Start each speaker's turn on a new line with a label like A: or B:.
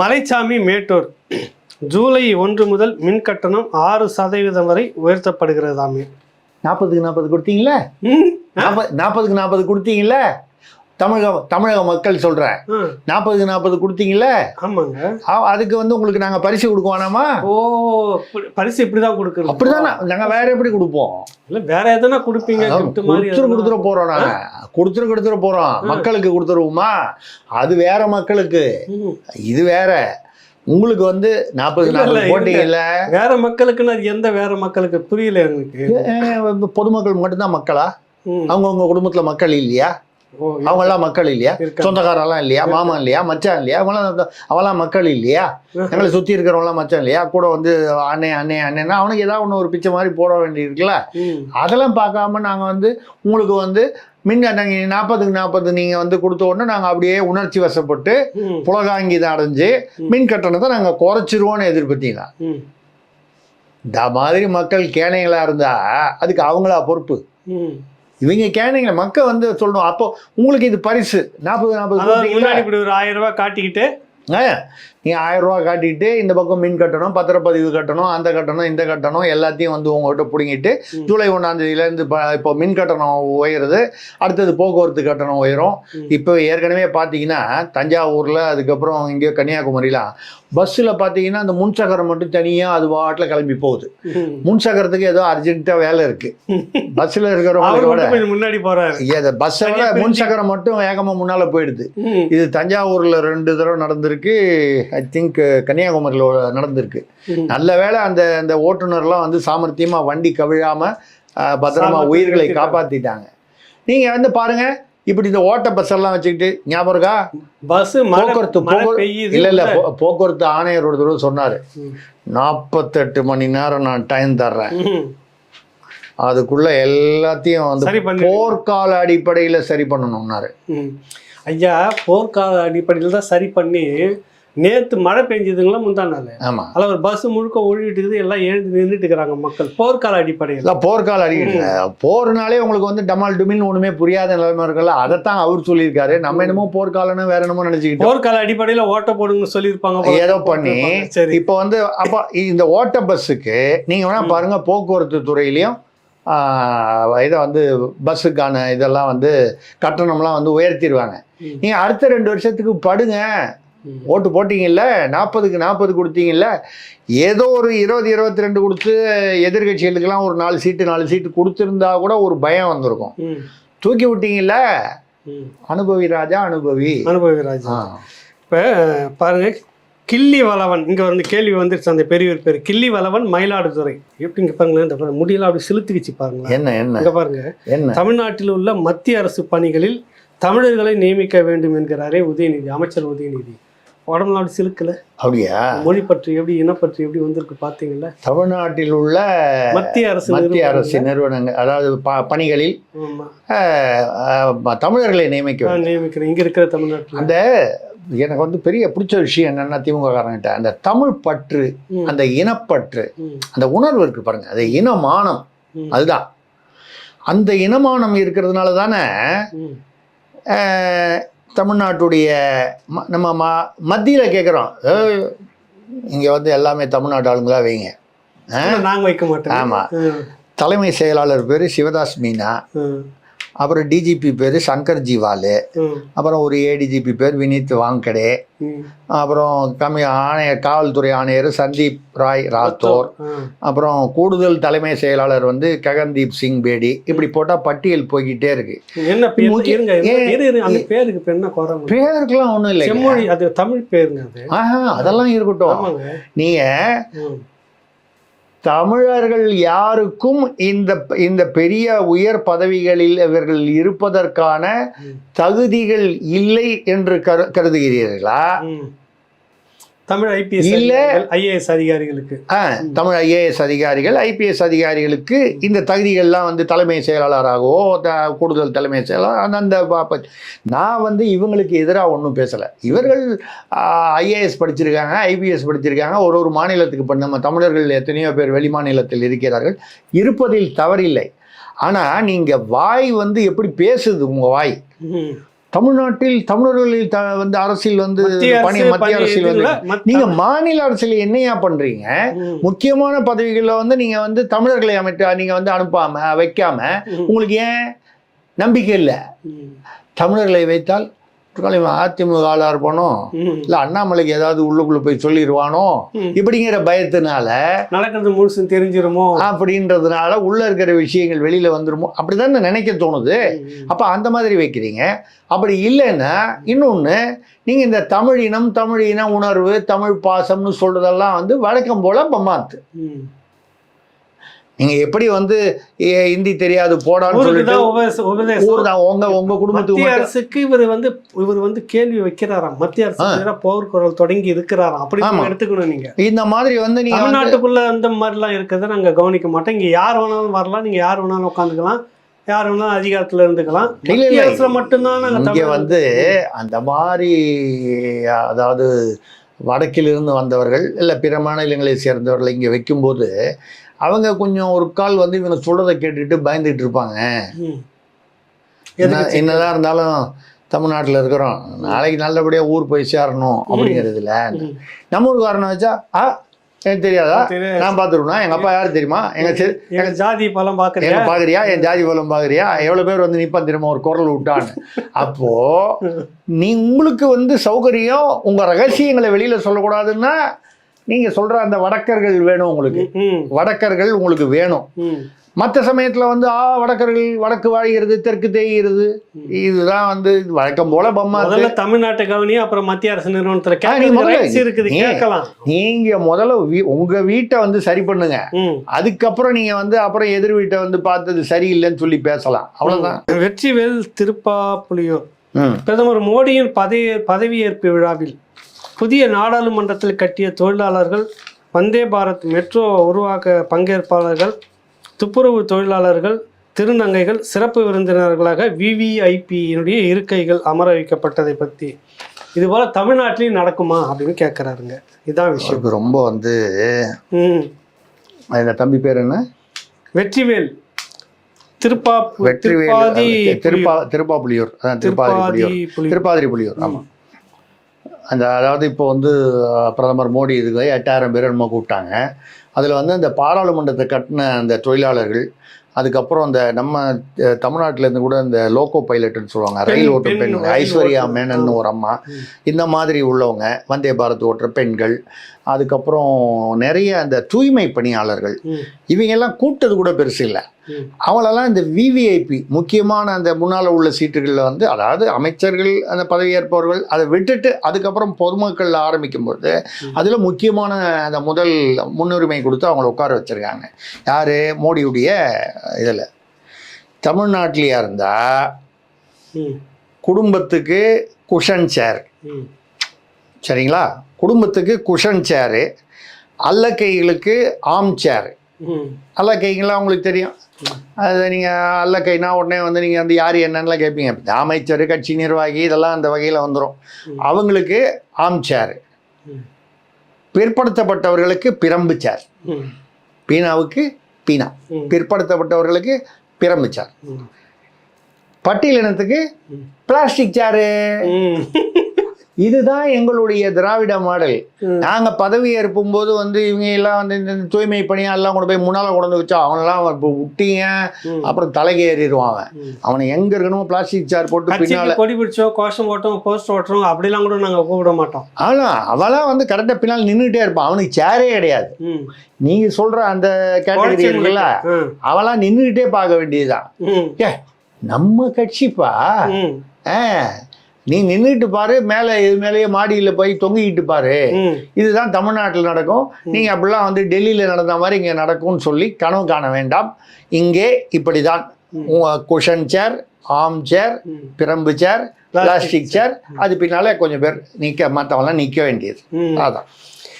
A: மலைச்சாமி மேட்டூர். ஜூலை ஒன்று முதல் மின் கட்டணம் ஆறு சதவீதம் வரை உயர்த்தப்படுகிறதாமே
B: நாற்பதுக்கு நாற்பது கொடுத்தீங்களே? நாற்பதுக்கு நாற்பது கொடுத்தீங்களே? தமிழக தமிழக மக்கள் சொல்கிறேன்
A: ஆ,
B: நாற்பதுக்கு நாற்பது கொடுத்தீங்களே
A: ஆமாங்க.
B: அதுக்கு வந்து உங்களுக்கு நாங்கள் பரிசு கொடுக்குவானாமா?
A: ஓ பரிசு இப்படிதான் கொடுக்குறது.
B: அப்படிதான்? நாங்கள் வேற எப்படி கொடுப்போம்?
A: இல்ல வேற எதனா கொடுப்பீங்க
B: கொடுத்துரு? கொடுத்துட போறோம் நாங்க. கொடுத்துரு கொடுத்துட போறோம். மக்களுக்கு கொடுத்துருவோமா? அது வேற மக்களுக்கு. இது வேற. உங்களுக்கு வந்து நாற்பது நாற்பது
A: இல்ல,
B: போட்டீங்கல்ல?
A: வேற மக்களுக்குன்னு அது எந்த வேற மக்களுக்கு புரியல எனக்கு
B: பொதுமக்கள் மட்டும்தான் மக்களா?
A: ம்.
B: அவங்கவுங்க குடும்பத்துல மக்கள் இல்லையா?
A: ஓ,
B: அவங்க எல்லாம் மக்கள் இல்லையா. சொந்தக்காரெல்லாம் இல்லையா? மாமா இல்லையா? மச்சான் இல்லையா? அவங்களாம் அவெல்லாம் மக்கள் இல்லையா? எங்களை சுத்தி இருக்கிறவங்களாம் மச்சான் இல்லையா? கூட வந்து அண்ணே அண்ணே அண்ணேன்னா அவனுக்கு ஏதாவது ஒன்று ஒரு பிச்சை மாதிரி போட வேண்டியிருக்குல்ல. அதெல்லாம் பார்க்காம நாங்கள் வந்து உங்களுக்கு வந்து மின் நீங்கள் நாற்பதுக்கு நாற்பது நீங்கள் வந்து கொடுத்த உடனே நாங்கள் அப்படியே உணர்ச்சி வசப்பட்டு
A: ம்.
B: புலகாங்கிதம் அடைஞ்சு மின் கட்டணத்தை நாங்கள் குறைச்சிருவோன்னு எதிர்பார்த்தீங்களா. இந்த மாதிரி மக்கள் கேனைகளாக இருந்தால் அதுக்கு அவங்களா பொறுப்பு. இவங்க கேனைங்கள மக்கள் வந்து சொல்லணும். அப்போ உங்களுக்கு இது பரிசு. நாற்பது நாற்பது
A: முன்னாடி இப்படி ஒரு ஆயிரம் ரூபாய் காட்டிக்கிட்டு
B: நீங்கள் ஆயிரம் ரூபா காட்டிட்டு இந்த பக்கம் மின் கட்டணம் பத்திரப்பதிவு கட்டணம் அந்த கட்டணம் இந்த கட்டணம் எல்லாத்தையும் வந்து உங்கள்கிட்ட பிடுங்கிட்டு. ஜூலை ஒன்றாந்தேதியிலேருந்து இப்போ மின் கட்டணம் உயருது அடுத்தது போக்குவரத்து கட்டணம் உயரும். இப்போ ஏற்கனவே பார்த்தீங்கன்னா தஞ்சாவூரில் அதுக்கப்புறம் இங்கே கன்னியாகுமரிலாம் பஸ்ஸில் பார்த்தீங்கன்னா அந்த முன்சக்கரம் மட்டும் தனியாக அது வாட்டில் கிளம்பி போகுது. முன்சக்கரத்துக்கு ஏதோ அர்ஜென்ட்டாக வேலை இருக்குது பஸ்ஸில்
A: அவர்
B: இருக்கிறவங்கள விட
A: மட்டும் கொஞ்சம் முன்னாடி போறாரு
B: அந்த பஸ்ஸை விட முன்சக்கரம் மட்டும் வேகமாக முன்னால் போயிடுது. இது தஞ்சாவூரில் ரெண்டு தடவை நடந்திருக்கு ஐ திங்க் கன்னியாகுமரியில் நடந்திருக்கு. நல்ல வேளை அந்த அந்த ஓட்டுநர்லாம் வந்து சாமர்த்தியமாக வண்டி கவிழாம அஹ், பத்திரமா உயிர்களை. காப்பாற்றிட்டாங்க நீங்கள் வந்து பாருங்க இப்படி இந்த ஓட்ட பஸ் எல்லாம் வச்சுக்கிட்டு ஞாபகம் இருக்கா
A: பஸ்
B: போக்குவரத்து போக்குவரத்து இல்லை இல்லை போக்குவரத்து ஆணையர் ஒரு தடவை சொன்னார். நாற்பத்தெட்டு மணி நேரம் நான் டைம் தர்றேன். அதுக்குள்ள எல்லாத்தையும் வந்து போர்க்கால அடிப்படையில் சரி பண்ணணும்னாரு.
A: ஐயா போர்க்கால அடிப்படையில் தான் சரி பண்ணி நேத்து மழை பெஞ்சதுங்களா முந்தா நாள்?
B: ஆமாம்
A: அதில் ஒரு பஸ் முழுக்க இருக்குது எல்லாம் எழுந்து நின்றுட்டு இருக்கிறாங்க மக்கள். போர்க்கால அடிப்படையில்.
B: இதான் போர்க்கால அடிக்கடி போர்னாலே உங்களுக்கு வந்து டமால் டுமில் ஒண்ணுமே புரியாத நிலைமை இருக்குல்ல அதைத்தான் அவர் சொல்லியிருக்காரு. நம்ம என்னமோ போர்க்காலன்னு வேற என்னமோ நினைச்சுக்கிட்டோம்.
A: போர்க்கால அடிப்படையில் ஓட்ட போடுங்கன்னு சொல்லியிருப்பாங்க.
B: ஏதோ பண்ணி
A: சரி.
B: இப்போ வந்து அப்போ இந்த ஓட்ட பஸ்ஸுக்கு நீங்க வேணா பாருங்க போக்குவரத்து துறையிலையும் இதை வந்து பஸ்ஸுக்கான இதெல்லாம் வந்து கட்டணம்லாம் வந்து உயர்த்திடுவாங்க
A: ம்.
B: நீங்க அடுத்த ரெண்டு வருஷத்துக்கு படுங்க. ஓட்டு போட்டீங்கல்ல நாற்பதுக்கு நாற்பது கொடுத்தீங்கல்ல ஏதோ ஒரு இருபது இருபத்தி ரெண்டு கொடுத்து எதிர்கட்சிகளுக்கெல்லாம் ஒரு நாலு சீட்டு நாலு சீட்டு கொடுத்துருந்தா கூட ஒரு பயம் வந்திருக்கும். தூக்கி விட்டீங்கல்ல. அனுபவி ராஜா அனுபவி.
A: அனுபவிராஜ்
B: ஆ.
A: இப்போ பாருங்க கிள்ளி வளவன் இங்க வந்து கேள்வி வந்துருச்சு அந்த பெரியவர் பேர். கிள்ளி வளவன் மயிலாடுதுறை. எப்படி இங்க பாருங்களேன் இந்த முடியெல்லாம் அப்படி செலுத்திக்கிச்சு பாருங்க
B: என்ன என்ன?
A: இங்க பாருங்க
B: என்ன?
A: தமிழ்நாட்டில் உள்ள மத்திய அரசு பணிகளில் தமிழர்களை நியமிக்க வேண்டும் என்கிறாரே உதயநிதி அமைச்சர் உதயநிதி. உடம்புல அப்படி சிலுக்கல.
B: அப்படியா?
A: மொழி பற்றி எப்படி இனப்பற்றி எப்படி வந்திருக்கு பாத்தீங்களா
B: தமிழ்நாட்டில் உள்ள
A: மத்திய அரசு
B: மத்திய அரசு நிறுவனங்கள் அதாவது ப பணிகளில் தமிழர்களை நியமிக்க
A: நியமிக்கிறேன். இங்க இருக்கிற தமிழ்நாட்டில்.
B: அந்த எனக்கு வந்து பெரிய பிடிச்ச விஷயம் என்னன்னா திமுக காரங்கிட்ட அந்த தமிழ் பற்று அந்த இனப்பற்று அந்த உணர்வு இருக்கு பாருங்க. அது இனமானம். அதுதான். அந்த இனமானம் இருக்கிறதுனால தானே தமிழ்நாட்டுடைய ம- நம்ம ம மத்தியில் கேட்குறோம் இங்கே வந்து எல்லாமே தமிழ்நாட்டு ஆளுங்களா வைங்க.
A: ஆனா நாங்க வைக்க மாட்டோம்.
B: ஆமா.
A: ம்,
B: தலைமை செயலாளர் பேர் சிவதாஸ் மீனா. அப்புறம் டிஜிபி பேர் சங்கர் ஜிவாலு. அப்புறம் ஒரு ஏடிஜிபி பேர் வினீத் வாங்கடே. அப்புறம் கம்மி ஆணையர் காவல்துறை ஆணையர் சந்தீப் ராய் ராத்தோர். அப்புறம் கூடுதல் தலைமை செயலாளர் வந்து ககன்தீப் சிங் பேடி. இப்படி போட்டால் பட்டியல் போய்கிட்டே இருக்கு.
A: என்ன பேர்?
B: முக்கிய-
A: இருங்க இருங்க,
B: ஏன்
A: இரு, இரு, அந்த பேருக்கு இப்ப என்ன குறை உங்களுக்கு?
B: பேருக்கெல்லாம் ஒன்றும் இல்லை
A: அது தமிழ் பேருங்க
B: ஆஹா அதெல்லாம் இருக்கட்டும். நீங்கள் தமிழர்கள் யாருக்கும் இந்த இந்த பெரிய உயர் பதவிகளில் இவர்கள் இருப்பதற்கான தகுதிகள் இல்லை என்று கரு கருதுகிறீர்களா.
A: தமிழ் ஐபிஎஸ்
B: இல்ல.
A: ஐஏஎஸ் அதிகாரிகளுக்கு.
B: ஆ, தமிழ் ஐஏஎஸ் அதிகாரிகள் ஐபிஎஸ் அதிகாரிகளுக்கு இந்த தகுதிகள்லாம் வந்து தலைமை செயலாளராகவோ கூடுதல் தலைமை செயலாளர் அந்தந்த நான் வந்து இவங்களுக்கு எதிராக ஒன்றும் பேசலை. இவர்கள் ஐஏஎஸ் படிச்சிருக்காங்க ஐபிஎஸ் படிச்சிருக்காங்க ஒரு ஒரு மாநிலத்துக்கு இப்போ நம்ம தமிழர்கள் எத்தனையோ பேர் வெளி மாநிலத்தில் இருக்கிறார்கள். இருப்பதில் தவறில்லை. ஆனால் நீங்கள் வாய் வந்து எப்படி பேசுது உங்கள் வாய்? தமிழ்நாட்டில் தமிழர்களில் த வந்து அரசியல் வந்து பணி மத்திய அரசியல் வந்து நீங்க மாநில அரசியல் என்னையா பண்றீங்க? முக்கியமான பதவிகளில் வந்து நீங்க வந்து தமிழர்களை அமைத்து நீங்க வந்து அனுப்பாம வைக்காம உங்களுக்கு ஏன் நம்பிக்கை இல்லை? தமிழர்களை வைத்தால் இவன் அதிமுக ஆளா இருப்பானோ. இல்ல அண்ணாமலைக்கு ஏதாவது உள்ளுக்குள்ள போய் சொல்லிடுவானோ. இப்படிங்கிற பயத்தினால
A: நடக்கிறது முழுசும் தெரிஞ்சிருமோ?
B: அப்படின்றதுனால உள்ள இருக்கிற விஷயங்கள் வெளியில வந்துருமோ? அப்படிதான் நினைக்க தோணுது. அப்ப அந்த மாதிரி வைக்கிறீங்க. அப்படி இல்லைன்னா இன்னொன்னு நீங்க இந்த தமிழ் இனம் தமிழ் இன உணர்வு தமிழ் பாசம்னு சொல்றதெல்லாம் வந்து வழக்கம் போல பம்மாத்து நீங்க எப்படி வந்து ஹிந்தி தெரியாது போடான்னு சொல்லிட்டு உங்க உங்க குடும்பத்துக்கு
A: அரசுக்கு இவர் வந்து இவர் வந்து கேள்வி வைக்கிறாராம். மத்திய அரசு எதிராக போர் குரல் தொடங்கி இருக்கிறாராம். அப்படி எடுத்துக்கணும் நீங்க.
B: இந்த மாதிரி வந்து நீங்க
A: தமிழ்நாட்டுக்குள்ள அந்த மாதிரிலாம் இருக்கிறத நாங்க கவனிக்க மாட்டோம். இங்க யார் வேணாலும் வரலாம். நீங்க யார் வேணாலும் உட்காந்துக்கலாம். யார் வேணாலும் அதிகாரத்துல இருந்துக்கலாம். மத்திய. அரசுல மட்டும்தான் நாங்க
B: வந்து அந்த மாதிரி அதாவது வடக்கிலிருந்து வந்தவர்கள் இல்லை பிற மாநிலங்களை சேர்ந்தவர்களை இங்கே வைக்கும்போது அவங்க கொஞ்சம் ஒரு கால் வந்து இவங்க சொல்றதை கேட்டுட்டு பயந்துட்டு இருப்பாங்க. என்னதான் இருந்தாலும் தமிழ்நாட்டில் இருக்கிறோம். நாளைக்கு நல்லபடியாக ஊர் போய் சேரணும் அப்படிங்கிறதுல. நம்ம ஒரு காரணம் வச்சா ஆ எனக்கு தெரியாதா. நான் பார்த்துருவேன் எங்கள் அப்பா யார் தெரியுமா? எங்கள்
A: எங்க ஜாதி பலம் பாக்குறியா?
B: எங்க பாக்குறியா? என் ஜாதி பலம் பாக்குறியா? எவ்வளவு பேர் வந்து நிப்பான் தெரியுமா? ஒரு குரல் விட்டான்னு. அப்போ நீ உங்களுக்கு வந்து சௌகரியம் உங்க ரகசியங்களை வெளியில சொல்லக்கூடாதுன்னா நீங்க சொல்ற அந்த வடக்கர்கள் வேணும் உங்களுக்கு. வடக்கர்கள் உங்களுக்கு வேணும். மற்ற சமயத்துல வந்து ஆ வடக்கர்கள் வடக்கு வாழ்கிறது தெற்கு தேய்கிறது இதுதான் வந்து வழக்கம் போல பம்மா
A: முதல்ல தமிழ்நாட்டை கவனி அப்புறம் மத்திய அரசு நிறுவனத்துல இருக்குது. கேட்கலாம்.
B: நீங்க முதல்ல உங்க வீட்டை வந்து சரி பண்ணுங்க. அதுக்கப்புறம் நீங்க வந்து அப்புறம் எதிர் வீட்டை வந்து பார்த்தது சரியில்லைன்னு சொல்லி பேசலாம். அவ்வளவுதான்.
A: வெற்றிவேல் திருப்பாப்புலியூர்.
B: ம்.
A: பிரதமர் மோடியின் பதவி பதவியேற்பு விழாவில் புதிய நாடாளுமன்றத்தில் கட்டிய தொழிலாளர்கள் வந்தே பாரத் மெட்ரோ உருவாக்க பங்கேற்பாளர்கள் துப்புரவு தொழிலாளர்கள் திருநங்கைகள் சிறப்பு விருந்தினர்களாக விவிஐபியினுடைய இருக்கைகள் அமர வைக்கப்பட்டதை பற்றி இதுபோல் தமிழ்நாட்டிலையும் நடக்குமா அப்படின்னு கேட்குறாருங்க இதான் விஷயம்.
B: ரொம்ப வந்து இந்த தம்பி பேர் என்ன?
A: வெற்றிவேல். திருப்பா
B: வெற்றிவேல் திருப்பா திருப்பாப்புலியூர் திருப்பாதிரி
A: திருப்பாதி
B: புலியூர்.
A: புலி
B: திருப்பாதிரி புலியூர் ஆமாம் அந்த அதாவது இப்போ வந்து பிரதமர் மோடி இதுக்கு எட்டாயிரம் பேர் என்னமோ கூப்பிட்டாங்க அதில் வந்து அந்த பாராளுமன்றத்தை கட்டின அந்த தொழிலாளர்கள் அதுக்கப்புறம் அந்த நம்ம அஹ், தமிழ்நாட்டுல இருந்து கூட இந்த லோகோ பைலட்னு சொல்லுவாங்க ரயில் ஓட்டும்
A: பெண்
B: பெண்கள் ஐஸ்வர்யா. மேனன் ஒரு அம்மா. இந்த மாதிரி உள்ளவங்க வந்தே பாரத் ஓட்டுற பெண்கள் அதுக்கப்புறம் நிறைய அந்த தூய்மை பணியாளர்கள்
A: ம்,
B: இவங்க எல்லாம் கூப்பிட்டது கூட பெருசு இல்லை. அவங்களெல்லாம் இந்த விவிஐபி முக்கியமான அந்த முன்னால் உள்ள சீட்டுகளில் வந்து அதாவது அமைச்சர்கள் அந்த பதவியேற்பவர்கள் அதை விட்டுட்டு அதுக்கப்புறம் பொதுமக்கள் ஆரம்பிக்கும்போது அதில் முக்கியமான அந்த முதல் முன்னுரிமை கொடுத்து அவங்கள உட்கார வச்சுருக்காங்க. யார்? மோடியுடைய இதில். தமிழ்நாட்டிலையா இருந்தால் குடும்பத்துக்கு குஷன் சேர். சரிங்களா? குடும்பத்துக்கு குஷன் சேரு அல்லக்கைகளுக்கு ஆம் சேர்
A: ம்,
B: அல்லக்கைங்கெல்லாம் உங்களுக்கு தெரியும் அது நீங்கள் அல்லக்கைனா உடனே வந்து நீங்கள் வந்து யார் என்னன்னுலாம் கேட்பீங்க அமைச்சர் கட்சி நிர்வாகி இதெல்லாம் அந்த வகையில் வந்துடும். அவங்களுக்கு ஆம் சேர். பிற்படுத்தப்பட்டவர்களுக்கு பிரம்பு சேர் பீனாவுக்கு பீனா. பிற்படுத்தப்பட்டவர்களுக்கு பிரம்பு சேர். பட்டியலினத்துக்கு. பிளாஸ்டிக் சேரு. இதுதான் எங்களுடைய திராவிட மாடல். நாங்க பதவி ஏற்பும் போது வந்து இவங்க எல்லாம் வந்து இந்த தூய்மை பணியாளெல்லாம் கொண்டு போய் முன்னால கொண்டு வச்சா அவனெல்லாம் இப்போ விட்டீங்க. அப்புறம் தலைக்கு ஏறிடுவான் அவன். அவனை எங்க இருக்கணுமோ பிளாஸ்டிக் சேர் போட்டு பின்னால
A: கொடி பிடிச்சோம் கோஷம் போட்டோம் போஸ்டர் ஓட்டுறோம் அப்படிலாம் கூட நாங்க கூப்பிட மாட்டோம்
B: ஆனா அவெல்லாம் வந்து கரெக்டா பின்னால் நின்றுட்டே இருப்பான் அவனுக்கு சேரே கிடையாது. நீங்க சொல்ற அந்த கேட்டகரி இருக்குல்ல. அவெல்லாம் நின்றுகிட்டே பார்க்க வேண்டியதுதான் நம்ம கட்சிப்பா
A: ம்.
B: நீ நின்றுட்டு பாரு மேலே இது மேலேயே மாடியில் போய் தொங்கிக்கிட்டு பாரு. இதுதான் தமிழ்நாட்டில் நடக்கும். நீங்கள் அப்படிலாம் வந்து டெல்லியில் நடந்த மாதிரி இங்கே நடக்கும்னு சொல்லி கனவு காண வேண்டாம். இங்கே இப்படி தான் குஷன் சேர் ஆம் சேர். பிரம்பு சேர் பிளாஸ்டிக் சேர் அது பின்னால கொஞ்சம் பேர் நிற்க மற்றவங்களாம் நிற்க வேண்டியது. அதான்.